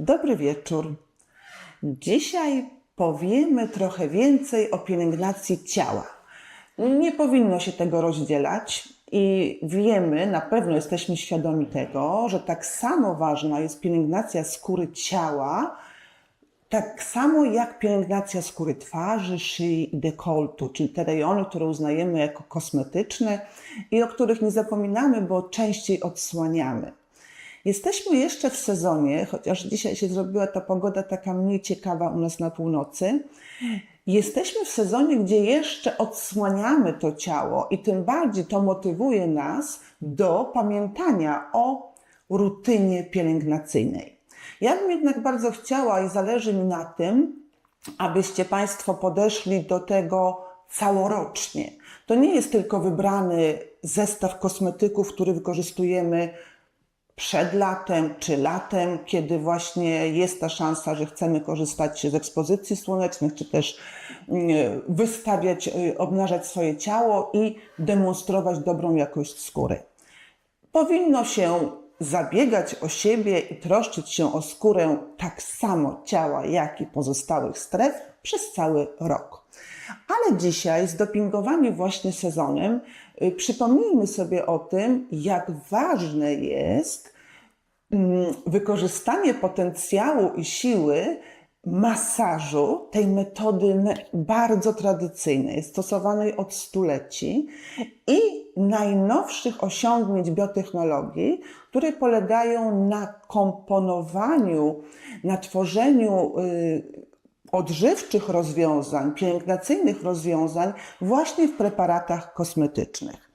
Dobry wieczór. Dzisiaj powiemy trochę więcej o pielęgnacji ciała. Nie powinno się tego rozdzielać i wiemy, na pewno jesteśmy świadomi tego, że tak samo ważna jest pielęgnacja skóry ciała, tak samo jak pielęgnacja skóry twarzy, szyi i dekoltu, czyli te rejony, które uznajemy jako kosmetyczne i o których nie zapominamy, bo częściej odsłaniamy. Jesteśmy jeszcze w sezonie, chociaż dzisiaj się zrobiła ta pogoda taka mniej ciekawa u nas na północy. Jesteśmy w sezonie, gdzie jeszcze odsłaniamy to ciało i tym bardziej to motywuje nas do pamiętania o rutynie pielęgnacyjnej. Ja bym jednak bardzo chciała i zależy mi na tym, abyście Państwo podeszli do tego całorocznie. To nie jest tylko wybrany zestaw kosmetyków, który wykorzystujemy przed latem czy latem, kiedy właśnie jest ta szansa, że chcemy korzystać z ekspozycji słonecznych, czy też mm, wystawiać, y, obnażać swoje ciało i demonstrować dobrą jakość skóry. Powinno się zabiegać o siebie i troszczyć się o skórę tak samo ciała, jak i pozostałych stref przez cały rok. Ale dzisiaj, zdopingowani właśnie sezonem, y, przypomnijmy sobie o tym, jak ważne jest mm, wykorzystanie potencjału i siły masażu, tej metody bardzo tradycyjnej, stosowanej od stuleci i najnowszych osiągnięć biotechnologii, które polegają na komponowaniu, na tworzeniu y, odżywczych rozwiązań, pielęgnacyjnych rozwiązań właśnie w preparatach kosmetycznych.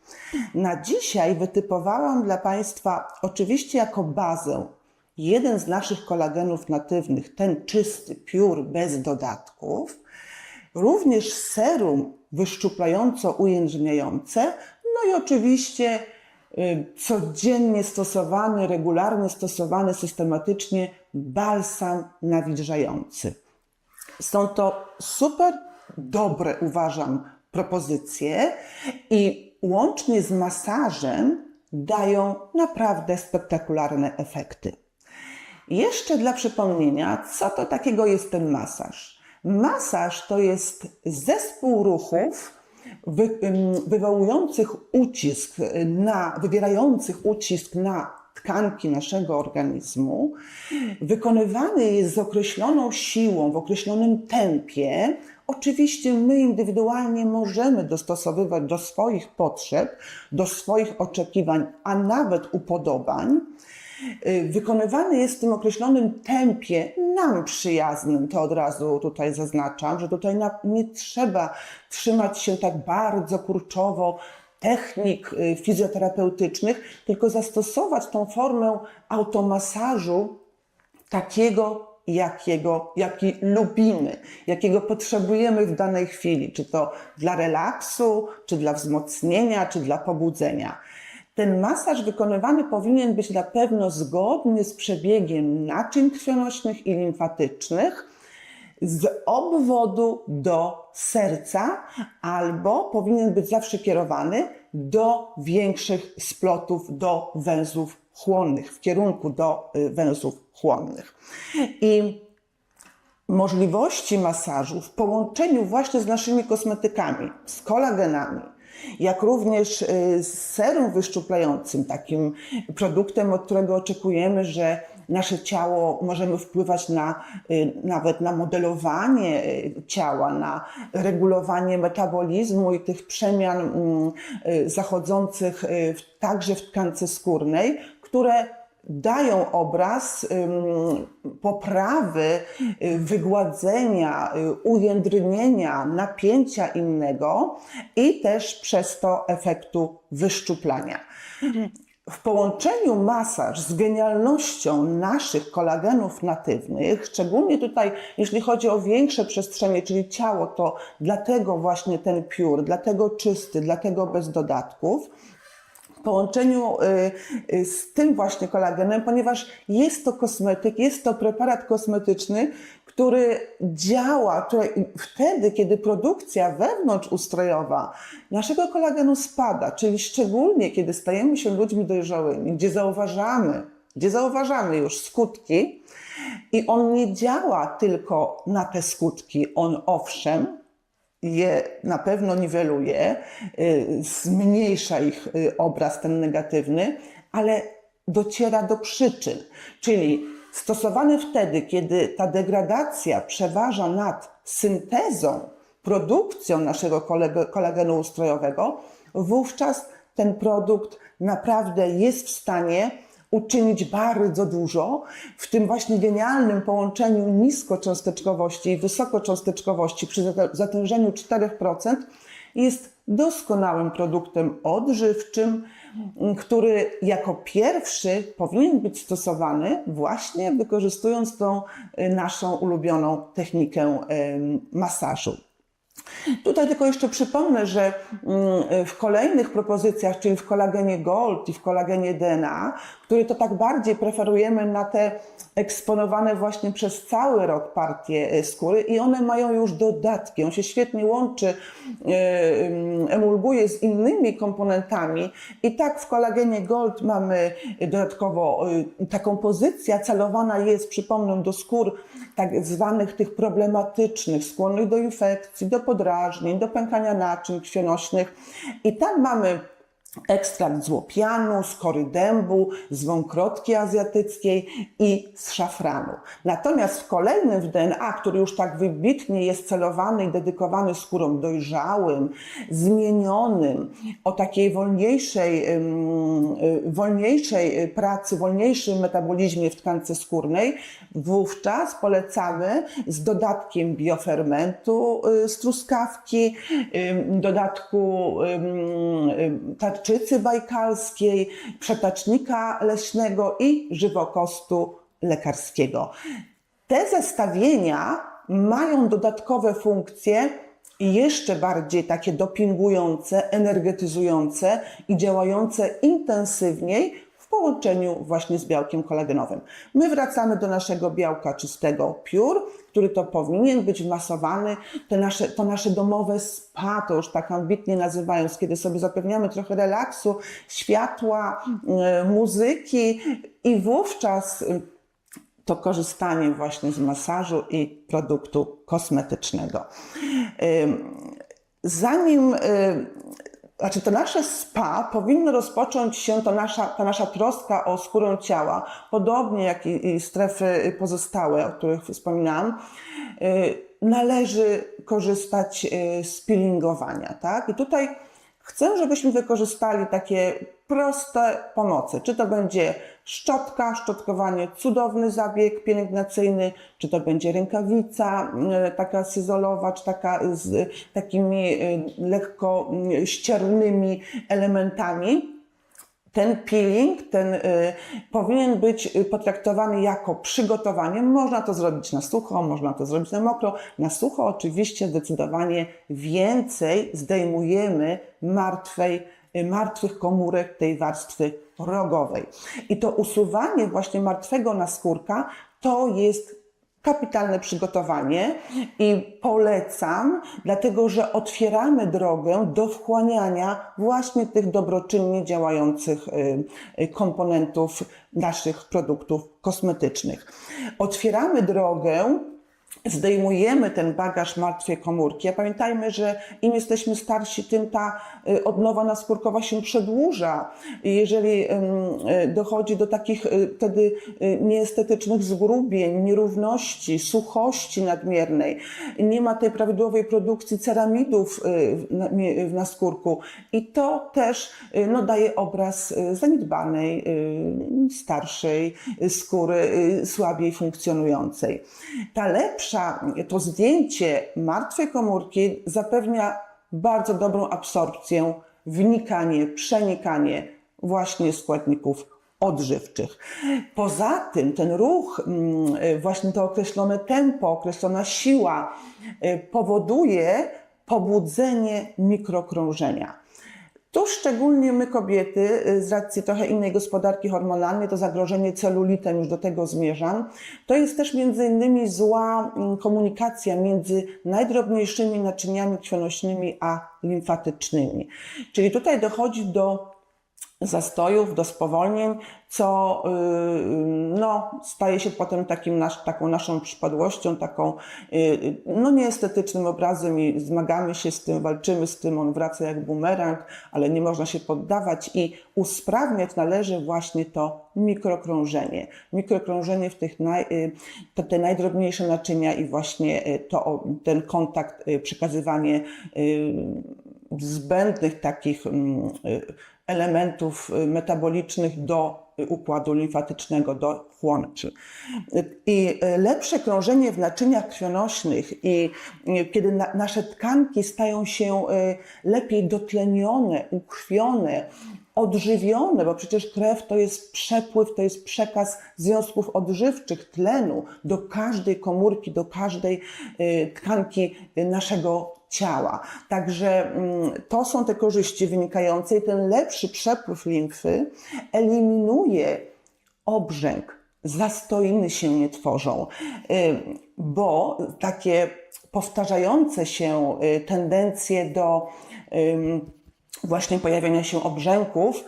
Na dzisiaj wytypowałam dla Państwa, oczywiście jako bazę, jeden z naszych kolagenów natywnych, ten czysty, piór, bez dodatków, również serum wyszczuplająco-ujędrniające, no i oczywiście y, codziennie stosowany, regularnie stosowany systematycznie balsam nawilżający. Są to super dobre, uważam, propozycje i łącznie z masażem dają naprawdę spektakularne efekty. Jeszcze dla przypomnienia, co to takiego jest ten masaż? Masaż to jest zespół ruchów wywołujących ucisk na, wywierających ucisk na tkanki naszego organizmu, wykonywany jest z określoną siłą, w określonym tempie. Oczywiście my indywidualnie możemy dostosowywać do swoich potrzeb, do swoich oczekiwań, a nawet upodobań. Y, Wykonywany jest w tym określonym tempie, nam przyjaznym, to od razu tutaj zaznaczam, że tutaj nie trzeba trzymać się tak bardzo kurczowo technik y, fizjoterapeutycznych, tylko zastosować tą formę automasażu takiego, jakiego, jaki lubimy, jakiego potrzebujemy w danej chwili, czy to dla relaksu, czy dla wzmocnienia, czy dla pobudzenia. Ten masaż wykonywany powinien być na pewno zgodny z przebiegiem naczyń krwionośnych i limfatycznych, z obwodu do serca, albo powinien być zawsze kierowany do większych splotów, do węzłów chłonnych, w kierunku do y, węzłów chłonnych. I możliwości masażu w połączeniu właśnie z naszymi kosmetykami, z kolagenami, jak również y, z serum wyszczuplającym, takim produktem, od którego oczekujemy, że nasze ciało możemy wpływać na y, nawet na modelowanie y, ciała, na regulowanie metabolizmu i tych przemian mm, y, zachodzących także w tkance skórnej, które dają obraz poprawy, wygładzenia, ujędrnienia, napięcia innego i też przez to efektu wyszczuplania. W połączeniu masaż z genialnością naszych kolagenów natywnych, szczególnie tutaj, jeśli chodzi o większe przestrzenie, czyli ciało, to dlatego właśnie ten piór, dlatego czysty, dlatego bez dodatków, połączeniu y, y, z tym właśnie kolagenem, ponieważ jest to kosmetyk, jest to preparat kosmetyczny, który działa który wtedy, kiedy produkcja wewnątrzustrojowa naszego kolagenu spada, czyli szczególnie kiedy stajemy się ludźmi dojrzałymi, gdzie zauważamy, gdzie zauważamy już skutki i on nie działa tylko na te skutki. On owszem, je na pewno niweluje, y, zmniejsza ich y, obraz ten negatywny, ale dociera do przyczyn. Czyli stosowany wtedy, kiedy ta degradacja przeważa nad syntezą, produkcją naszego kolagenu ustrojowego, wówczas ten produkt naprawdę jest w stanie uczynić bardzo dużo w tym właśnie genialnym połączeniu niskocząsteczkowości i wysokocząsteczkowości przy zatężeniu 4% jest doskonałym produktem odżywczym, który jako pierwszy powinien być stosowany właśnie wykorzystując tą y, naszą ulubioną technikę masażu. Tutaj tylko jeszcze przypomnę, że mm, w kolejnych propozycjach, czyli w kolagenie Gold i w kolagenie DNA, który to tak bardziej preferujemy na te eksponowane właśnie przez cały rok partie e, skóry i one mają już dodatki. On się świetnie łączy, e, em, emulguje z innymi komponentami i tak w kolagenie Gold mamy dodatkowo e, taką pozycję, celowana jest, przypomnę, do skór tak zwanych tych problematycznych, skłonnych do infekcji, do podrażnień, do pękania naczyń krwionośnych. I tam mamy ekstrakt z łopianu, z kory dębu, z wąkrotki azjatyckiej i z szafranu. Natomiast w kolejnym w DNA, który już tak wybitnie jest celowany i dedykowany skórom dojrzałym, zmienionym, o takiej wolniejszej, y, wolniejszej pracy, wolniejszym metabolizmie w tkance skórnej, wówczas polecamy z dodatkiem biofermentu y, z truskawki, ym, dodatku ym, tarczycy bajkalskiej, przetacznika leśnego i żywokostu lekarskiego. Te zestawienia mają dodatkowe funkcje jeszcze bardziej takie dopingujące, energetyzujące i działające intensywniej połączeniu właśnie z białkiem kolagenowym. My wracamy do naszego białka czystego piór, który to powinien być masowany. Te nasze, to nasze domowe spa, to już tak ambitnie nazywając, kiedy sobie zapewniamy trochę relaksu, światła, y, muzyki i wówczas y, to korzystanie właśnie z masażu i produktu kosmetycznego. Zanim, y, znaczy to nasze spa powinno rozpocząć się, to nasza, ta nasza troska o skórę ciała, podobnie jak i, i strefy pozostałe, o których wspominałam, y, należy korzystać y, z peelingowania, tak? I tutaj Chcę, żebyśmy wykorzystali takie proste pomocy. Czy to będzie szczotka, szczotkowanie, cudowny zabieg pielęgnacyjny, czy to będzie rękawica e, taka sizolowa, czy taka z takimi e, lekko mm, ściernymi elementami ten peeling, ten powinien być potraktowany jako przygotowanie. Można to zrobić na sucho, można to zrobić na mokro. Na sucho oczywiście zdecydowanie więcej zdejmujemy martwej, martwych komórek tej warstwy rogowej. I to usuwanie właśnie martwego naskórka to jest kapitalne przygotowanie i polecam, dlatego że otwieramy drogę do wchłaniania właśnie tych dobroczynnie działających y, y, komponentów naszych produktów kosmetycznych. Otwieramy drogę zdejmujemy ten bagaż martwej komórki. A pamiętajmy, że im jesteśmy starsi, tym ta y, odnowa naskórkowa się przedłuża. Jeżeli y, dochodzi do takich y, wtedy y, nieestetycznych zgrubień, nierówności, suchości nadmiernej, nie ma tej prawidłowej produkcji ceramidów w naskórku i to też no, daje obraz zaniedbanej, starszej skóry, słabiej funkcjonującej. Ta lepsza, to zdjęcie martwej komórki zapewnia bardzo dobrą absorpcję, wnikanie, przenikanie właśnie składników odżywczych. Poza tym ten ruch, mm, właśnie to określone tempo, określona siła y, powoduje pobudzenie mikrokrążenia. Tu szczególnie my kobiety, y, z racji trochę innej gospodarki hormonalnej, to zagrożenie celulitem, już do tego zmierzam, to jest też między innymi zła mm, komunikacja między najdrobniejszymi naczyniami krwionośnymi a limfatycznymi. Czyli tutaj dochodzi do zastojów, do spowolnień, co y, no, staje się potem takim nasz, taką naszą przypadłością, taką y, no, nieestetycznym obrazem i zmagamy się z tym, walczymy z tym, on wraca jak bumerang, ale nie można się poddawać i usprawniać należy właśnie to mikrokrążenie. Mikrokrążenie w tych naj, y, te, najdrobniejsze naczynia i właśnie y, to, ten kontakt, y, przekazywanie y, zbędnych takich mm, y, elementów y, metabolicznych do y, układu limfatycznego, do chłonczy. I y, lepsze krążenie w naczyniach krwionośnych i kiedy na, nasze tkanki stają się lepiej dotlenione, ukrwione, odżywione, bo przecież krew to jest przepływ, to jest przekaz związków odżywczych, tlenu do każdej komórki, do każdej tkanki naszego ciała. Także mm, to są te korzyści wynikające i ten lepszy przepływ limfy eliminuje obrzęk, zastoiny się nie tworzą, bo takie powtarzające się y, tendencje do właśnie pojawiania się obrzęków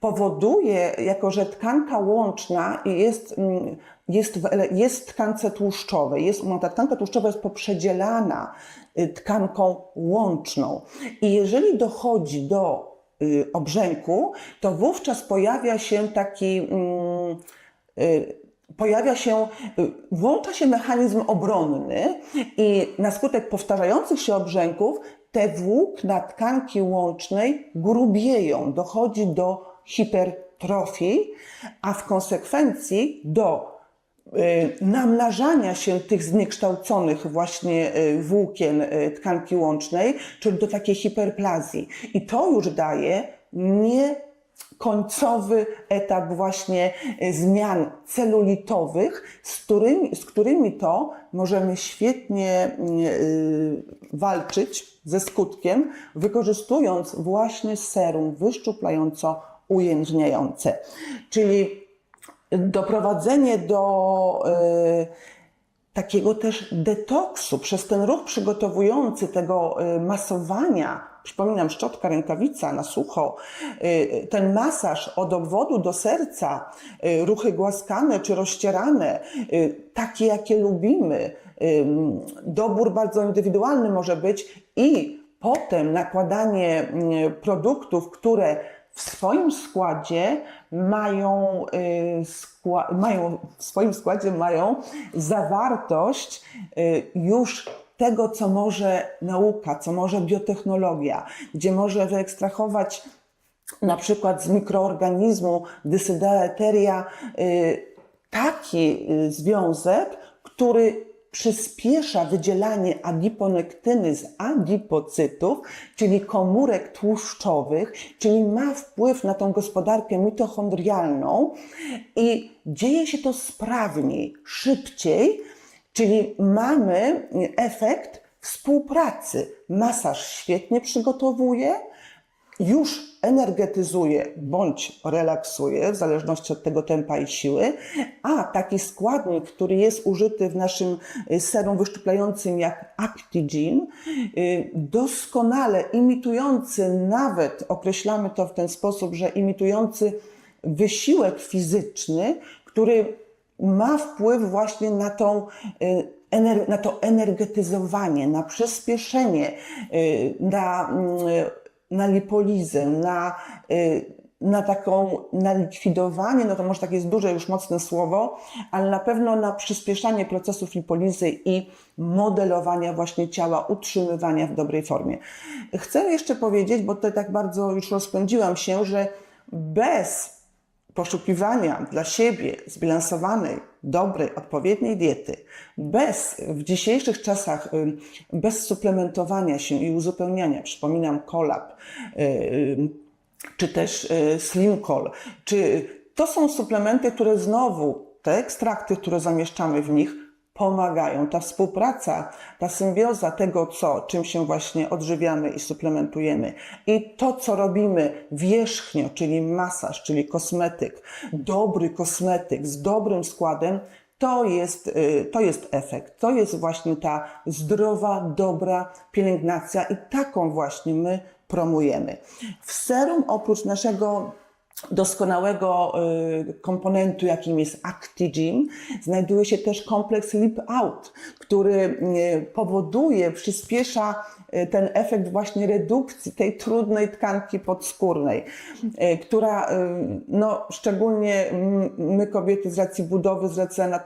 powoduje, jako że tkanka łączna jest, mm, jest, w, jest tkance tłuszczowej, jest, no, ta tkanka tłuszczowa jest poprzedzielana y, tkanką łączną. I jeżeli dochodzi do y, obrzęku, to wówczas pojawia się taki mm, y, pojawia się, y, włącza się mechanizm obronny i na skutek powtarzających się obrzęków te włókna tkanki łącznej grubieją, dochodzi do hipertrofii, a w konsekwencji do y, namnażania się tych zniekształconych właśnie y, włókien y, tkanki łącznej, czyli do takiej hiperplazji. I to już daje nie końcowy etap właśnie y, zmian celulitowych, z którymi, z którymi to możemy świetnie y, walczyć ze skutkiem, wykorzystując właśnie serum wyszczuplająco-ujędrniające. Czyli doprowadzenie do y, takiego też detoksu przez ten ruch przygotowujący tego y, masowania. Przypominam, szczotka, rękawica na sucho, y, ten masaż od obwodu do serca, ruchy głaskane czy rozcierane, takie jakie lubimy. Dobór bardzo indywidualny może być i potem nakładanie produktów, które w swoim składzie mają, y, skła, mają w swoim składzie mają zawartość y, już tego, co może nauka, co może biotechnologia, gdzie może wyekstrahować na przykład z mikroorganizmu Dysydaleteria y, taki związek, który przyspiesza wydzielanie adiponektyny z adipocytów, czyli komórek tłuszczowych, czyli ma wpływ na tą gospodarkę mitochondrialną i dzieje się to sprawniej, szybciej, czyli mamy efekt współpracy. Masaż świetnie przygotowuje, już energetyzuje bądź relaksuje, w zależności od tego tempa i siły, a taki składnik, który jest użyty w naszym y, serum wyszczuplającym jak Actigin, y, doskonale imitujący nawet, określamy to w ten sposób, że imitujący wysiłek fizyczny, który ma wpływ właśnie na tą y, na to energetyzowanie, na przyspieszenie, na, mm, na lipolizę, na, y, na taką, na likwidowanie, no to może takie jest duże już mocne słowo, ale na pewno na przyspieszanie procesów lipolizy i modelowania właśnie ciała, utrzymywania w dobrej formie. Chcę jeszcze powiedzieć, bo tutaj tak bardzo już rozpędziłam się, że bez poszukiwania dla siebie zbilansowanej, dobrej, odpowiedniej diety, bez w dzisiejszych czasach bez suplementowania się i uzupełniania, przypominam kolab, y, czy też y, slimcol, czy to są suplementy, które znowu, te ekstrakty, które zamieszczamy w nich, pomagają. Ta współpraca, ta symbioza tego, co, czym się właśnie odżywiamy i suplementujemy i to, co robimy wierzchnio, czyli masaż, czyli kosmetyk, dobry kosmetyk z dobrym składem, to jest, y, to jest efekt. To jest właśnie ta zdrowa, dobra pielęgnacja i taką właśnie my promujemy. W serum oprócz naszego doskonałego y, komponentu, jakim jest Actigym, znajduje się też kompleks Lip Out, który y, powoduje, przyspiesza y, ten efekt właśnie redukcji tej trudnej tkanki podskórnej, która, no, szczególnie my kobiety z racji budowy,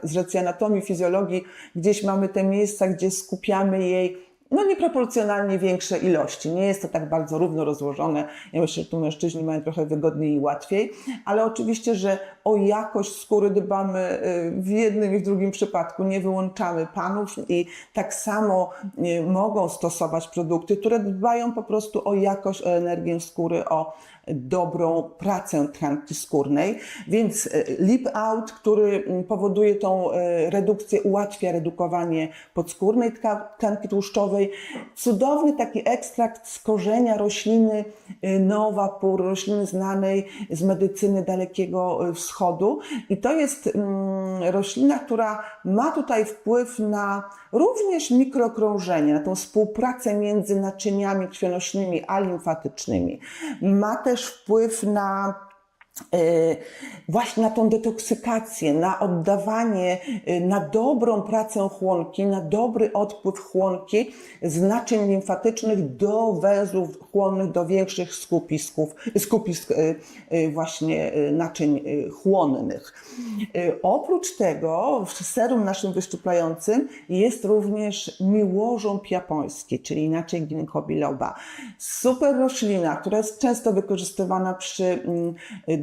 z racji anatomii, fizjologii, gdzieś mamy te miejsca, gdzie skupiamy jej no nieproporcjonalnie większe ilości. Nie jest to tak bardzo równo rozłożone. Ja myślę, że tu mężczyźni mają trochę wygodniej i łatwiej, ale oczywiście, że o jakość skóry dbamy y, w jednym i w drugim przypadku. Nie wyłączamy panów i tak samo y, mogą stosować produkty, które dbają po prostu o jakość, o energię skóry, o dobrą pracę tkanki skórnej. Więc y, Lip Out, który mm, powoduje tą y, redukcję, ułatwia redukowanie podskórnej tka- tkanki tłuszczowej. Cudowny taki ekstrakt z korzenia rośliny y, Nowapur, rośliny znanej z medycyny Dalekiego Wschodu. I to jest mm, roślina, która ma tutaj wpływ na również mikrokrążenie, na tą współpracę między naczyniami krwionośnymi a limfatycznymi. Ma też wpływ na właśnie na tą detoksykację, na oddawanie, e, na dobrą pracę chłonki, na dobry odpływ chłonki z naczyń limfatycznych do węzłów chłonnych, do większych skupisków, skupisk e, właśnie naczyń chłonnych. Oprócz tego w serum naszym wyszczuplającym jest również miłożąb japoński, czyli inaczej ginkgo biloba. Super roślina, która jest często wykorzystywana przy, mm,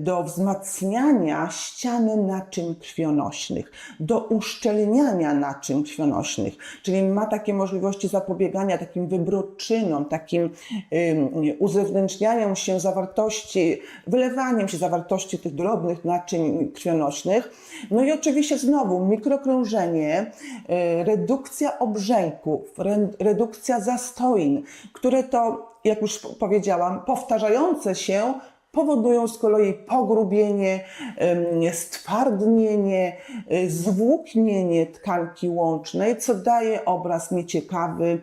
do wzmacniania ściany naczyń krwionośnych, do uszczelniania naczyń krwionośnych, czyli ma takie możliwości zapobiegania takim wybroczynom, takim uzewnętrznianiom się zawartości, wylewaniem się zawartości tych drobnych naczyń krwionośnych. No i oczywiście znowu mikrokrążenie, y, redukcja obrzęków, re- redukcja zastoin, które to, jak już powiedziałam, powtarzające się powodują z kolei pogrubienie, stwardnienie, y, zwłóknienie tkanki łącznej, co daje obraz nieciekawy,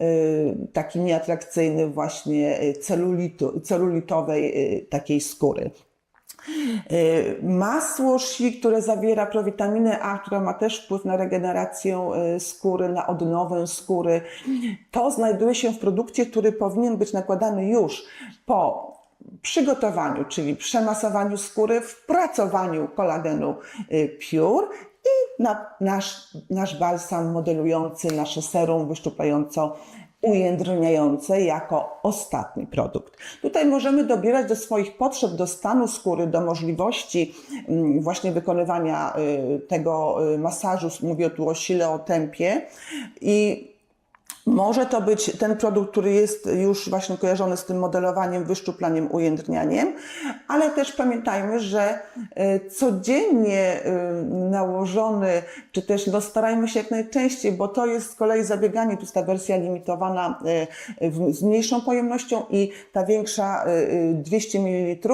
y, taki nieatrakcyjny właśnie y, celulitu, celulitowej takiej skóry. Masło szwi, które zawiera prowitaminę A, która ma też wpływ na regenerację skóry, na odnowę skóry, to znajduje się w produkcie, który powinien być nakładany już po przygotowaniu, czyli przemasowaniu skóry, wpracowaniu kolagenu y, Pure i na nasz, nasz balsam modelujący, nasze serum wyszczuplająco ujędrniające jako ostatni produkt. Tutaj możemy dobierać do swoich potrzeb, do stanu skóry, do możliwości mm, właśnie wykonywania y, tego y, masażu. Mówię tu o sile, o tempie i może to być ten produkt, który jest już właśnie kojarzony z tym modelowaniem, wyszczuplaniem, ujędrnianiem, ale też pamiętajmy, że y, codziennie y, nałożony, czy też no starajmy się jak najczęściej, bo to jest z kolei zabieganie, tu jest ta wersja limitowana w- z mniejszą pojemnością i ta większa y, y, 200 ml,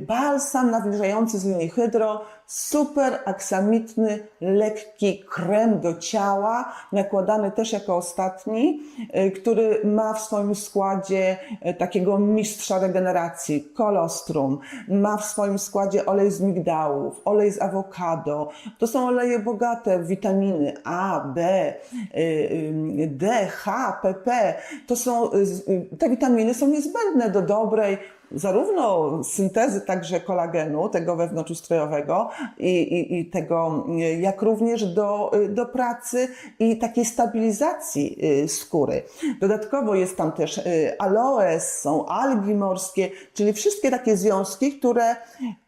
balsam nawilżający z linii Hydro, super aksamitny, lekki krem do ciała, nakładany też jako ostatni, y, który ma w swoim składzie y, takiego mistrza regeneracji, kolostrum, ma w swoim składzie olej z migdałów, olej z awokado. To są oleje bogate w witaminy A, B, y, D, H, PP. To są, te witaminy są niezbędne do dobrej zarówno syntezy także kolagenu, tego wewnątrzustrojowego i, i, i tego, jak również do, do pracy i takiej stabilizacji y, skóry. Dodatkowo jest tam też y, aloes, są algi morskie, czyli wszystkie takie związki, które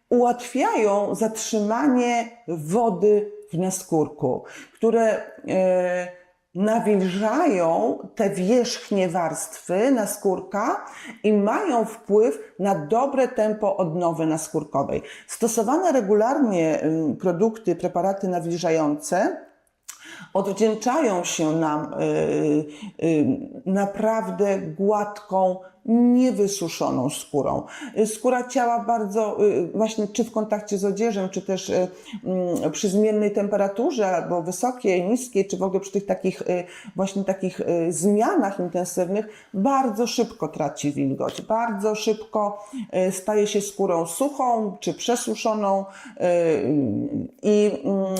ułatwiają zatrzymanie wody w naskórku, które y, nawilżają te wierzchnie warstwy naskórka i mają wpływ na dobre tempo odnowy naskórkowej. Stosowane regularnie produkty, preparaty nawilżające odwdzięczają się nam y, y, naprawdę gładką, niewysuszoną skórą. Y, Skóra ciała bardzo, y, właśnie czy w kontakcie z odzieżą, czy też y, mm, przy zmiennej temperaturze, albo wysokiej, niskiej, czy w ogóle przy tych takich właśnie takich zmianach intensywnych, bardzo szybko traci wilgoć, bardzo szybko staje się skórą suchą, czy przesuszoną i mm,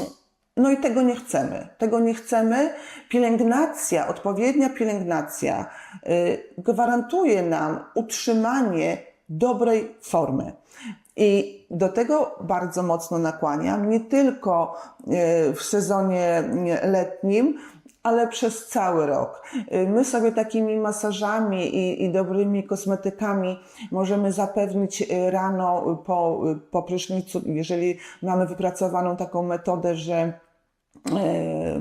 no i tego nie chcemy. Tego nie chcemy. Pielęgnacja, odpowiednia pielęgnacja y, gwarantuje nam utrzymanie dobrej formy. I do tego bardzo mocno nakłaniam, nie tylko y, w sezonie y, letnim, ale przez cały rok. My sobie takimi masażami i, i dobrymi kosmetykami możemy zapewnić rano po, po prysznicu, jeżeli mamy wypracowaną taką metodę, że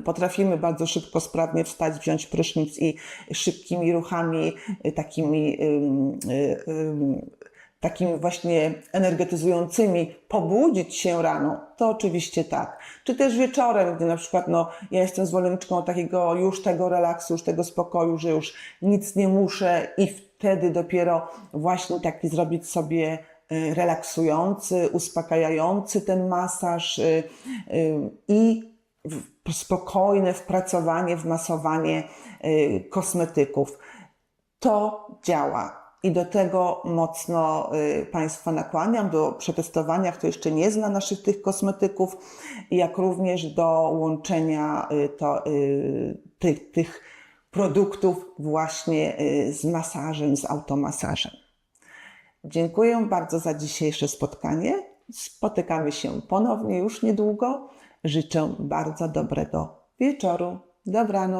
potrafimy bardzo szybko, sprawnie wstać, wziąć prysznic i szybkimi ruchami, y, takimi, ym, takimi właśnie energetyzującymi, pobudzić się rano, to oczywiście tak. Czy też wieczorem, gdy na przykład, no, ja jestem zwolenniczką takiego już tego relaksu, już tego spokoju, że już nic nie muszę i wtedy dopiero właśnie taki zrobić sobie relaksujący, uspokajający ten masaż i spokojne wpracowanie, wmasowanie y, kosmetyków. To działa. I do tego mocno y, Państwa nakłaniam, do przetestowania, kto jeszcze nie zna naszych tych kosmetyków, jak również do łączenia y, to, tych, tych produktów właśnie z masażem, z automasażem. Dziękuję bardzo za dzisiejsze spotkanie. Spotykamy się ponownie już niedługo. Życzę bardzo dobrego wieczoru. Dobranoc.